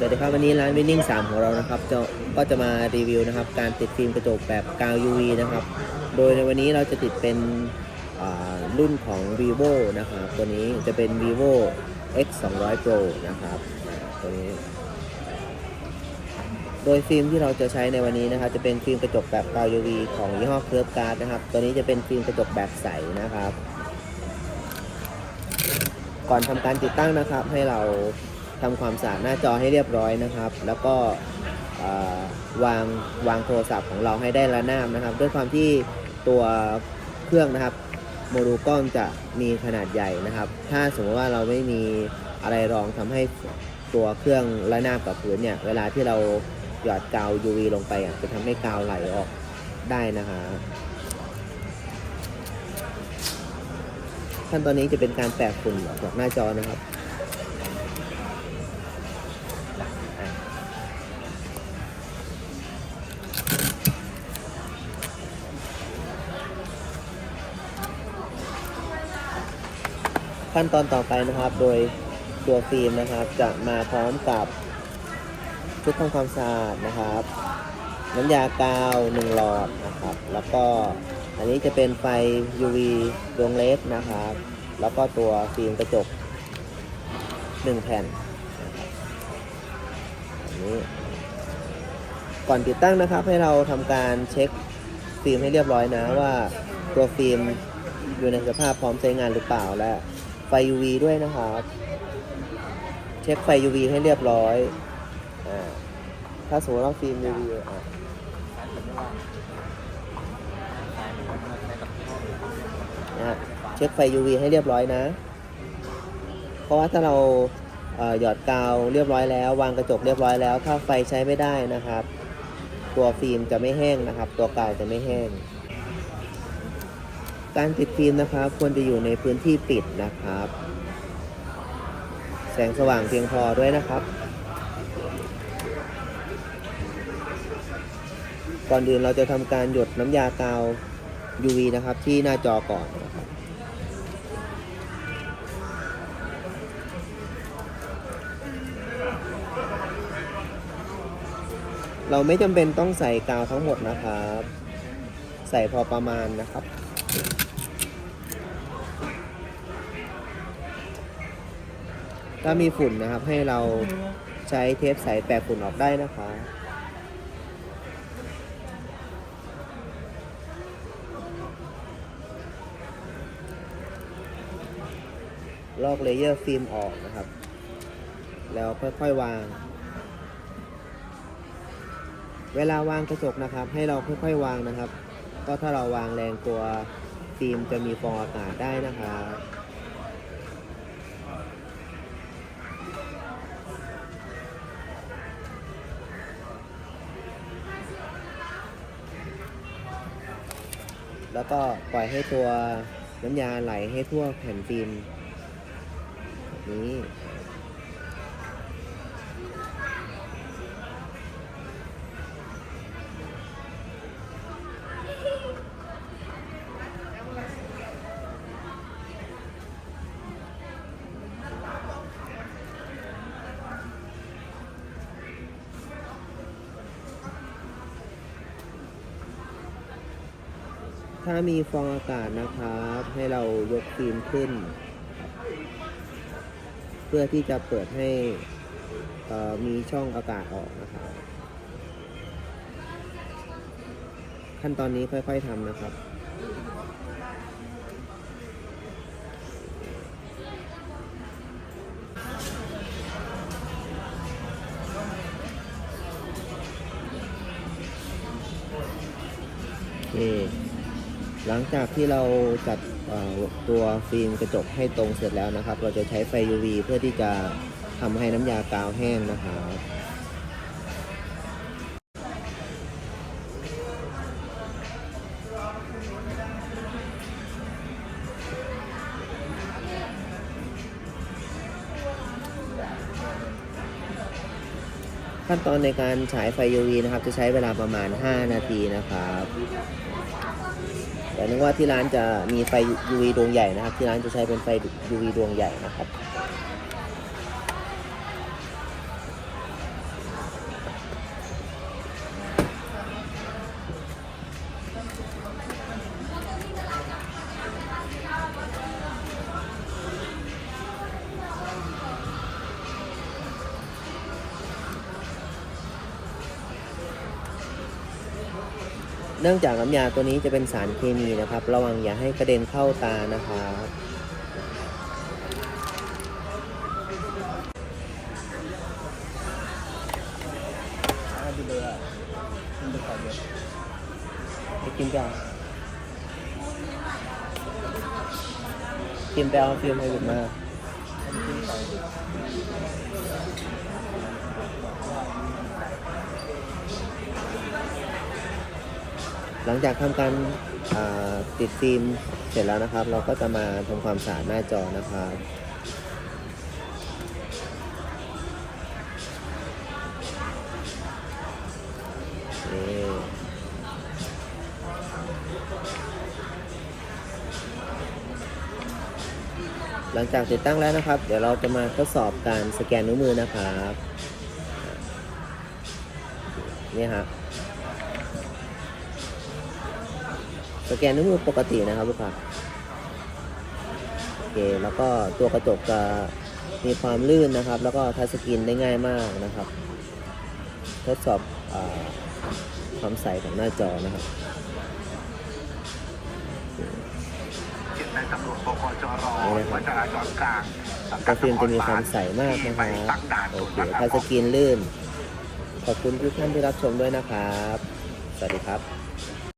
สวัสดีครับวันนี้ร้านวินนิ่ง3ของเรานะครับจะก็จะมารีวิวนะครับ การติดฟิล์มกระจกแบบกาว UV นะครับ โดยในวันนี้เราจะติดเป็นรุ่นของ vivo นะครับตัวนี้จะเป็น vivo x 2 0 0 pro นะครับตัวนี้ โดยฟิล์มที่เราจะใช้ในวันนี้นะครับจะเป็นฟิล์มกระจกแบบกาว UV ของยี่ห้อ Curve Guard นะครับ ตัวนี้จะเป็นฟิล์มกระจกแบบใสนะครับ ก่อนทำการติดตั้งนะครับให้เรา ทำความสะอาดหน้าจอให้เรียบร้อยนะครับ แล้วก็วางวางโทรศัพท์ของเราให้ได้ระนาบนะครับ ด้วยความที่ตัวเครื่องนะครับโมดูลกล้องจะมีขนาดใหญ่นะครับ ถ้าสมมติว่าเราไม่มีอะไรรองทำให้ตัวเครื่องระนาบกับพื้นเนี่ย เวลาที่เราหยอดกาว UV ลงไปอะจะทำให้กาวไหลออกได้นะคะ ขั้นตอนนี้จะเป็นการแปะฝุ่นออกจากหน้าจอนะครับ ขั้นตอนต่อไปนะครับ โดยตัวฟิล์มนะครับ จะมาพร้อมกับชุดทำความสะอาดนะครับ น้ำยากาว1หลอดนะครับ แล้วก็อันนี้จะเป็นไฟ UV ดวงเล็กนะครับ แล้วก็ตัวฟิล์มกระจก1แผ่นนะครับอันนี้ก่อนติดตั้งนะครับให้เราทำการเช็คฟิล์มให้เรียบร้อยนะว่าตัวฟิล์มอยู่ในสภาพพร้อมใช้งานหรือเปล่าและ ไฟ UV ด้วยนะครับ เช็คไฟ UV ให้เรียบร้อยอถ้าสมมติว่าฟิล์ม UV อะเช็คไฟ UV ให้เรียบร้อยนะ เพราะว่าถ้าเราเหยอดกาวเรียบร้อยแล้ว วางกระจกเรียบร้อยแล้ว ถ้าไฟใช้ไม่ได้นะครับ ตัวฟิล์มจะไม่แห้งนะครับ ตัวกาวจะไม่แห้ง การติดฟิล์มนะครับ ควรจะอยู่ในพื้นที่ปิดนะครับ แสงสว่างเพียงพอด้วยนะครับ ก่อนอื่นเราจะทำการหยดน้ำยากาว UV นะครับ ที่หน้าจอก่อนนะครับเราไม่จำเป็นต้องใส่กาวทั้งหมดนะครับ ใส่พอประมาณนะครับ ถ้ามีฝุ่นนะครับให้เราใช้เทปใสแปะฝุ่นออกได้นะคะลอกเลเยอร์ฟิล์มออกนะครับ แล้วค่อยๆวาง เวลาวางกระจกนะครับ ให้เราค่อยๆวางนะครับ ก็ถ้าเราวางแรงตัวฟิล์มจะมีฟองอากาศได้นะครับ แล้วก็ปล่อยให้ตัวน้ำยาไหลให้ทั่วแผ่นฟิล์มแบบนี้ ถ้ามีฟองอากาศนะครับ ให้เรายกฟิล์มขึ้น เพื่อที่จะเปิดให้มีช่องอากาศออกนะครับ ขั้นตอนนี้ค่อยๆทำนะครับโอเค หลังจากที่เราจัดตัวฟิล์มกระจกให้ตรงเสร็จแล้วนะครับ เราจะใช้ไฟ UV เพื่อที่จะทำให้น้ำยากาวแห้งนะครับขั้นตอนในการฉายไฟ UV นะครับ จะใช้เวลาประมาณ 5 นาทีนะครับ แต่นึกว่าที่ร้านจะมีไฟ UV ดวงใหญ่นะครับ ที่ร้านจะใช้เป็นไฟ UV ดวงใหญ่นะครับ เนื่องจากน้ำยาตัวนี้จะเป็นสารเคมีนะครับ ระวังอย่าให้กระเด็นเข้าตานะครับไปกินกันกินไปเอาฟิล์มให้ผมมา หลังจากทำการติดฟิล์มเสร็จแล้วนะครับ เราก็จะมาทำความสะอาดหน้าจอนะครับหลังจากติดตั้งแล้วนะครับ เดี๋ยวเราจะมาทดสอบการสแกนนิ้วมือนะครับ นี่ฮะ สแกนนิ้วมือปกตินะครับลูกค้าโอเคแล้วก็ตัวกระจกจะมีความลื่นนะครับ แล้วก็ทัชสกรีนได้ง่ายมากนะครับ ทดสอบอาความใสของหน้าจอนะครับในตำรวจบกจรนี่นะครับวัจราจรกลางสังกกัระดฟิล์มจะมีความใสมากที่นะคไปรับตั้งด่านโอตรวจเคคัดกรทัชองสกรีนลื่น ขอบคุณทุกท่านที่รับชมด้วยนะครับ สวัสดีครับ